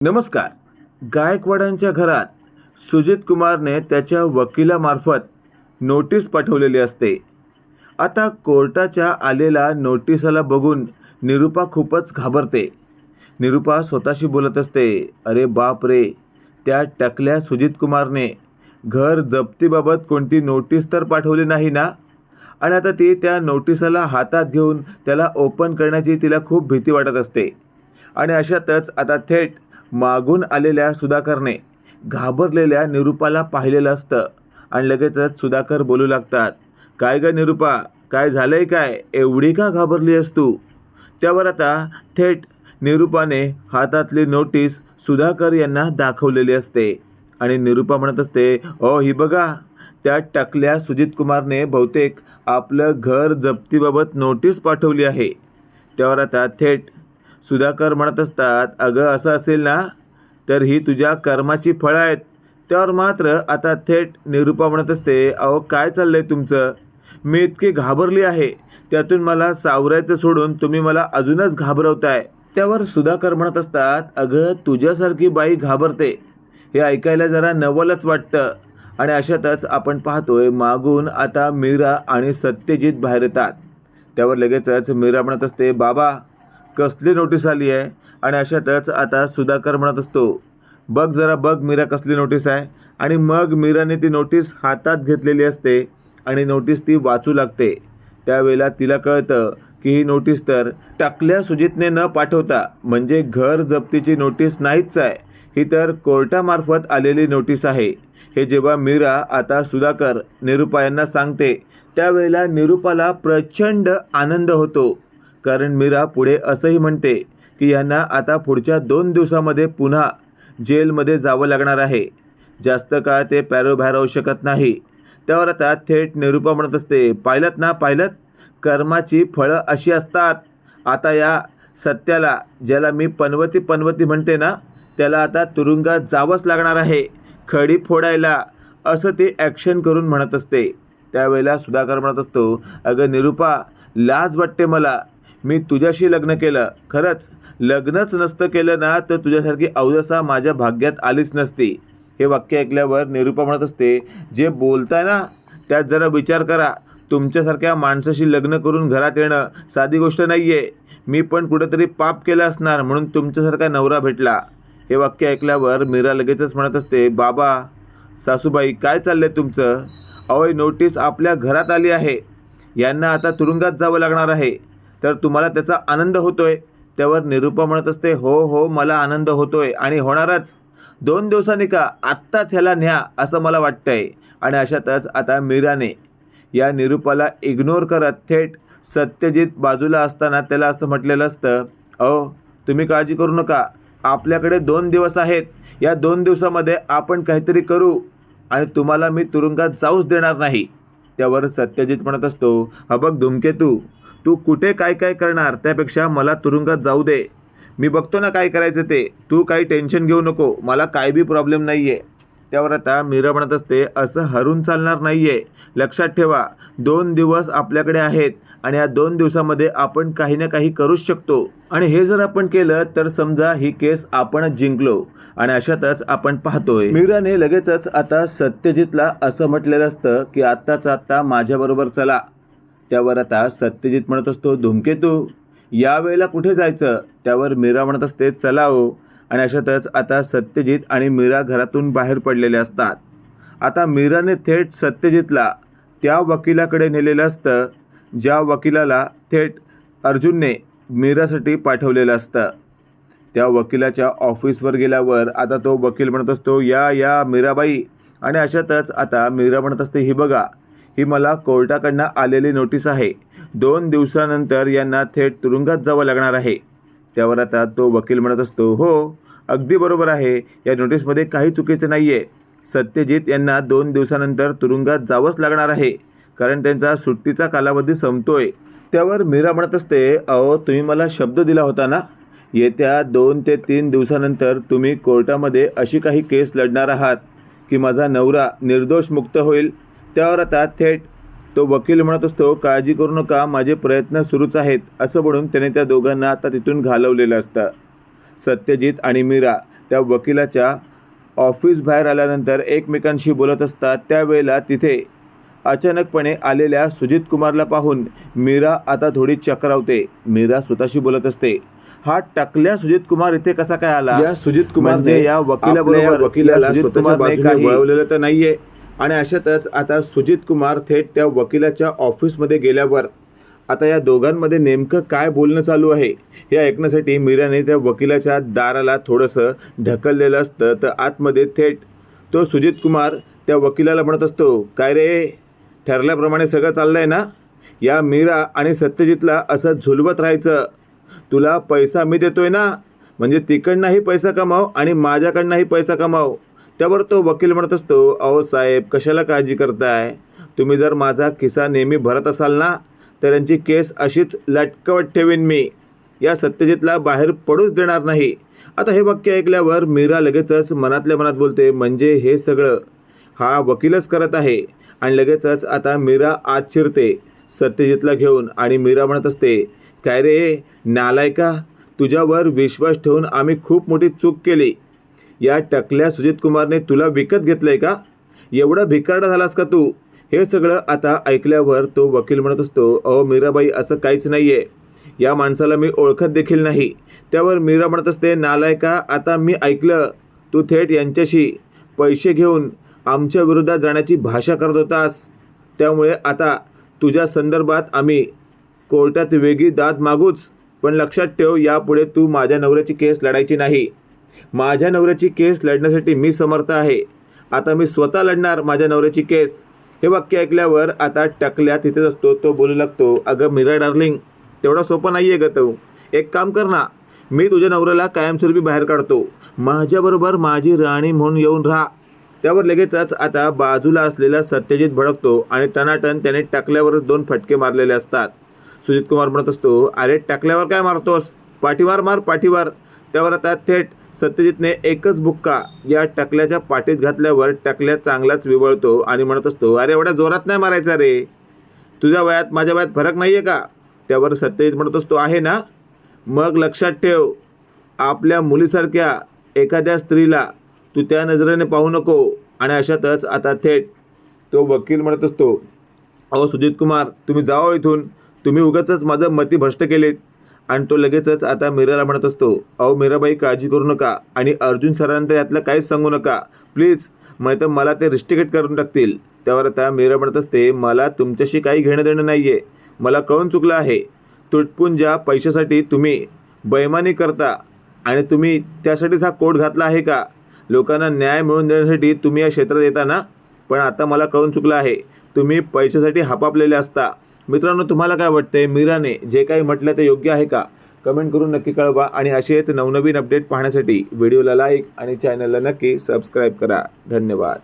नमस्कार. गायकवाडांच्या घरात सुजित कुमारने त्याच्या वकिलामार्फत नोटीस पाठवलेली असते. आता कोर्टाच्या आलेल्या नोटिसाला बघून निरुपा खूपच घाबरते. निरुपा स्वतःशी बोलत असते अरे बाप रे त्या टकल्या सुजित कुमारने घर जप्तीबाबत कोणती नोटीस तर पाठवली नाही ना? आणि आता ती त्या नोटिसाला हातात घेऊन त्याला ओपन करण्याची तिला खूप भीती वाटत असते. आणि अशातच आता थेट मागून आलेल्या सुधाकरने घाबरलेल्या निरुपाला पाहिलेलं असतं आणि लगेचच सुधाकर बोलू लागतात काय ग निरुपा काय झालंय काय? एवढी का घाबरली आहेस तू? त्यावर आता थेट निरुपाने हातातली नोटीस सुधाकर यांना दाखवलेली असते आणि निरुपा म्हणत असते ओ ही बघा त्या टकल्या सुजित कुमारने बहुतेक आपलं घर जप्तीबाबत नोटीस पाठवली आहे. त्यावर आता थेट सुधाकर म्हणत असतात अगं असं असेल ना तर ही तुझ्या कर्माची फळं आहेत. त्यावर मात्र आता थेट निरुपा म्हणत असते अहो काय चाललंय तुमचं? मी इतकी घाबरली आहे. त्यातून मला सावरायचं सोडून तुम्ही मला अजूनच घाबरवताय. त्यावर सुधाकर म्हणत असतात अगं तुझ्यासारखी बाई घाबरते. हे ऐकायला जरा नवलच वाटतं. आणि अशातच आपण पाहतोय मागून आता मीरा आणि सत्यजित बाहेर येतात. त्यावर लगेचच मीरा म्हणत असते बाबा कसली नोटीस आली आहे? आणि अशातच आता सुधाकर म्हणत असतो बघ जरा बघ मीरा कसली नोटीस आहे. आणि मग मीराने ती नोटीस हातात घेतलेली असते आणि नोटीस ती वाचू लागते. त्यावेळेला तिला कळतं की ही नोटीस तर टाकल्या सुजितने न पाठवता म्हणजे घर जप्तीची नोटीस नाहीच आहे. ही तर कोर्टामार्फत आलेली नोटीस आहे. हे जेव्हा मीरा आता सुधाकर निरुपा यांना सांगते त्यावेळेला निरुपाला प्रचंड आनंद होतो. कारण मीरा पुढे असंही म्हणते की यांना आता पुढच्या दोन दिवसामध्ये पुन्हा जेलमध्ये जावं लागणार आहे. जास्त काळ ते पॅरोबाहेर राहू शकत नाही. त्यावर आता थेट निरुपा म्हणत असते पाहिलं ना पाहिलं कर्माची फळं अशी असतात. आता या सत्याला ज्याला मी पनवती पनवती म्हणते ना त्याला आता तुरुंगात जावंच लागणार आहे. खडी फोडायला असं ते ॲक्शन करून म्हणत असते. त्यावेळेला सुधाकर म्हणत असतो अगं निरुपा लाज वाटते मला. मी तुझ्याशी लग्न केलं. खरंच लग्नच नसतं केलं ना तर तुझ्यासारखी अवजसा माझ्या भाग्यात आलीच नसती. हे वाक्य ऐकल्यावर निरूपा म्हणत असते जे बोलताय ना त्यात जरा विचार करा. तुमच्यासारख्या माणसाशी लग्न करून घरात येणं साधी गोष्ट नाही आहे मी पण कुठेतरी पाप केलं असणार म्हणून तुमच्यासारखा नवरा भेटला. हे वाक्य ऐकल्यावर मीरा लगेचच म्हणत असते बाबा सासूबाई काय चाललं आहे तुमचं अवय नोटीस आपल्या घरात आली आहे. यांना आता तुरुंगात जावं लागणार आहे. तर तुम्हाला त्याचा आनंद होतो आहे त्यावर निरूपा म्हणत असते हो हो मला आनंद होतो आहे आणि होणारच. दोन दिवसांनी का आत्ताच ह्याला न्या असं मला वाटतं आहे आणि अशातच आता मीराने या निरूपाला इग्नोर करत थेट सत्यजित बाजूला असताना त्याला असं म्हटलेलं असतं अहो तुम्ही काळजी करू नका. आपल्याकडे दोन दिवस आहेत. या दोन दिवसामध्ये आपण काहीतरी करू आणि तुम्हाला मी तुरुंगात जाऊच देणार नाही. त्यावर सत्यजित म्हणत असतो हा बघ धुमकेतू तू कुठे काय काय करणार त्यापेक्षा मला तुरुंगात जाऊ दे. मी बघतो ना काय करायचं ते. तू काही टेन्शन घेऊ नको. मला काय बी प्रॉब्लेम नाही आहे त्यावर आता मीरा म्हणत असते असं हरून चालणार नाही आहे लक्षात ठेवा दोन दिवस आपल्याकडे आहेत आणि या दोन दिवसामध्ये आपण काही ना काही करूच शकतो. आणि हे जर आपण केलं तर समजा ही केस आपणच जिंकलो आणि अशातच आपण पाहतोय. मीराने लगेचच आता सत्यजितला असं म्हटलेलं असतं की आत्ताच आत्ता माझ्याबरोबर चला. त्यावर आता सत्यजित म्हणत असतो धुमकेतू यावेळेला कुठे जायचं? त्यावर मीरा म्हणत असते चला हो. आणि अशातच आता सत्यजित आणि मीरा घरातून बाहेर पडलेले असतात. आता मीराने थेट सत्यजितला त्या वकिलाकडे नेलेलं असतं ज्या वकिलाला थेट अर्जुनने मीरासाठी पाठवलेलं असतं. त्या वकिलाच्या ऑफिसवर गेल्यावर आता तो वकील म्हणत असतो या या मीराबाई. आणि अशातच आता मीरा म्हणत असते ही बघा ही मला कोर्टाकडनं आलेली नोटीस आहे. दोन दिवसानंतर यांना थेट तुरुंगात जावं लागणार आहे. त्यावर आता तो वकील म्हणत असतो हो अगदी बरोबर आहे. या नोटीसमध्ये काही चुकीचं नाही आहे सत्यजित यांना दोन दिवसानंतर तुरुंगात जावंच लागणार आहे कारण त्यांचा सुट्टीचा कालावधी संपतोय. त्यावर मीरा म्हणत असते अहो तुम्ही मला शब्द दिला होता ना? येत्या दोन ते तीन दिवसानंतर तुम्ही कोर्टामध्ये अशी काही केस लढणार आहात की माझा नवरा निर्दोष मुक्त होईल त्यावर आता थेट तो वकील म्हणत असतो काळजी करू नका माझे प्रयत्न सुरूच आहेत असं म्हणून त्याने त्या दोघांना आता तिथून घालवलेलं असतं. सत्यजित आणि मीरा त्या वकिलाच्या ऑफिस बाहेर आल्यानंतर एकमेकांशी बोलत असतात. त्यावेळेला तिथे अचानकपणे आलेल्या सुजित कुमारला पाहून मीरा आता थोडी चक्रावते. मीरा स्वतःशी बोलत असते हा टकल्या सुजित कुमार इथे कसा काय आला? या सुजित कुमारने म्हणजे या वकिलाबरोबर या वकिलाला स्वतःच्या बाजूने वळवलेलं तर नाहीये. आणि अशातच आता सुजित कुमार थेट त्या वकिलाच्या ऑफिसमध्ये गेल्यावर आता या दोघांमध्ये नेमकं काय बोलणं चालू आहे हे ऐकण्यासाठी मीराने त्या वकिलाच्या दाराला थोडंसं ढकललेलं असतं तर आतमध्ये थेट तो सुजित कुमार त्या वकिलाला म्हणत असतो काय रे ठरल्याप्रमाणे सगळं चाललंय ना? या मीरा आणि सत्यजितला असं झुलवत राहायचं? तुला पैसा मी देतोय ना? म्हणजे तिकडनंही पैसा कमाव आणि माझ्याकडनंही पैसा कमाव. त्यावर तो वकील म्हणत असतो अहो साहेब कशाला काळजी करताय? तुम्ही जर माझा खिसा नेहमी भरत असाल ना तर यांची केस अशीच लटकवत ठेवीन मी. या सत्यजितला बाहेर पडूच देणार नाही. आता हे वाक्य ऐकल्यावर मीरा लगेचच मनातल्या मनात बोलते म्हणजे हे सगळं हा वकीलच करत आहे. आणि लगेचच आता मीरा आत शिरते सत्यजितला घेऊन. आणि मीरा म्हणत असते काय रे नालायका तुझ्यावर विश्वास ठेवून आम्ही खूप मोठी चूक केली. या टकल्या सुजित कुमारने तुला विकत घेतलंय का? एवढा भिकारडा झालास का तू? हे सगळं आता ऐकल्यावर तो वकील म्हणत असतो अहो मीराबाई असं काहीच नाहीये. या माणसाला मी ओळखत देखील नाही. त्यावर मीरा म्हणत असते नालायका आता मी ऐकलं. तू थेट यांच्याशी पैसे घेऊन आमच्या विरोधात जाण्याची भाषा करत होतास. त्यामुळे आता तुझ्या संदर्भात आम्ही कोर्टात वेगळी दाद मागूच. पण लक्षात ठेव यापुढे तू माझ्या नवऱ्याची केस लढायची नाही. माझ्या नवऱ्याची केस लढण्यासाठी मी समर्थ आहे. आता मी स्वतः लढणार माझ्या नवऱ्याची केस. हे वाक्य ऐकल्यावर आता टकल्या तिथेच असतो तो बोलू लागतो अगं मिरा डार्लिंग तेवढा सोपं नाही आहे ग तो. एक काम कर ना मी तुझ्या नवऱ्याला कायमस्वरूपी बाहेर काढतो. माझ्याबरोबर माझी राणी म्हणून येऊन राहा. त्यावर लगेचच आता बाजूला असलेला सत्यजित भडकतो आणि टनाटन त्याने टाकल्यावरच दोन फटके मारलेले असतात. सुजित कुमार म्हणत असतो अरे टाकल्यावर काय मारतोस? पाठीवार मार पाठीवार त्यावर आता थेट सत्यजितने एकच बुक्का या टकल्याच्या पाठीत घातल्यावर टकल्या चांगलाच विवळतो आणि म्हणत असतो अरे एवढ्या जोरात नाही मारायचा रे. तुझ्या वयात माझ्या वयात फरक नाही आहे का? त्यावर सत्यजित म्हणत असतो आहे ना. मग लक्षात ठेव. आपल्या मुलीसारख्या एखाद्या स्त्रीला तू त्या नजरेने पाहू नको. आणि अशातच आता थेट तो वकील म्हणत असतो अहो सुजित कुमार तुम्ही जाओ इथून. तुम्ही उगाचच माझं मती भ्रष्ट केलेत. आणि तो लगेचच आता मीराला म्हणत असतो अहो मीराबाई काळजी करू नका आणि अर्जुन सरांना यातलं काहीच सांगू नका. प्लीज मग तर मला ते रिस्टिकेट करून टाकतील. त्यावर आता मीरा म्हणत असते मला तुमच्याशी काही घेणं देणं नाही आहे मला कळून चुकलं आहे. तुटपुंजा पैशासाठी तुम्ही बैमानी करता आणि तुम्ही त्यासाठीच हा कोट घातला आहे का? लोकांना न्याय मिळवून देण्यासाठी तुम्ही या क्षेत्रात येता ना? पण आता मला कळून चुकलं आहे. तुम्ही पैशासाठी हापापलेले असता. मित्रांनो तुम्हाला काय वाटतंय? मीराने जे काही म्हटलं ते योग्य आहे का? कमेंट करून नक्की कळवा आणि असेच नवनवीन अपडेट पाहण्यासाठी व्हिडिओला लाईक आणि चॅनलला नक्की सबस्क्राईब करा. धन्यवाद.